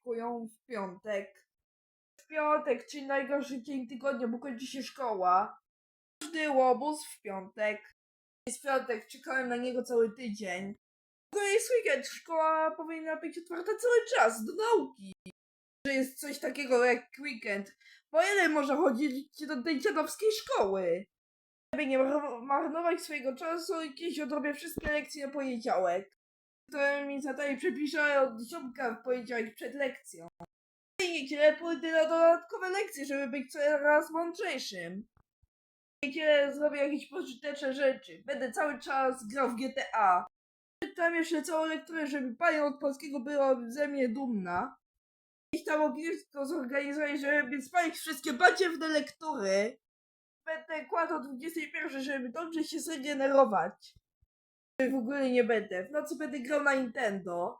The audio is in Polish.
opiekują w piątek. W piątek, czyli najgorszy dzień tygodnia, bo kończy się szkoła. Każdy łobuz w piątek. Jest piątek, czekałem na niego cały tydzień. Ogóle jest weekend, szkoła powinna być otwarta cały czas, do nauki. Że jest coś takiego jak weekend. Po ile można chodzić do tej dziadowskiej szkoły? Żeby nie mar- marnować swojego czasu i kiedyś odrobię wszystkie lekcje na poniedziałek. Które mi zadaje przepiszę od dziesiątka w poniedziałek przed lekcją. I niedzielę pójdę na dodatkowe lekcje, żeby być coraz mądrzejszym. W niedzielę zrobię jakieś pożyteczne rzeczy. Będę cały czas grał w GTA. Czytam jeszcze całą lekturę, żeby panią od polskiego była ze mnie dumna. I tam ognisko zorganizować, żeby spalić wszystkie badziewne lektury. Będę kładł o 21, żeby dobrze się zregenerować. W ogóle nie będę. W nocy będę grał na Nintendo.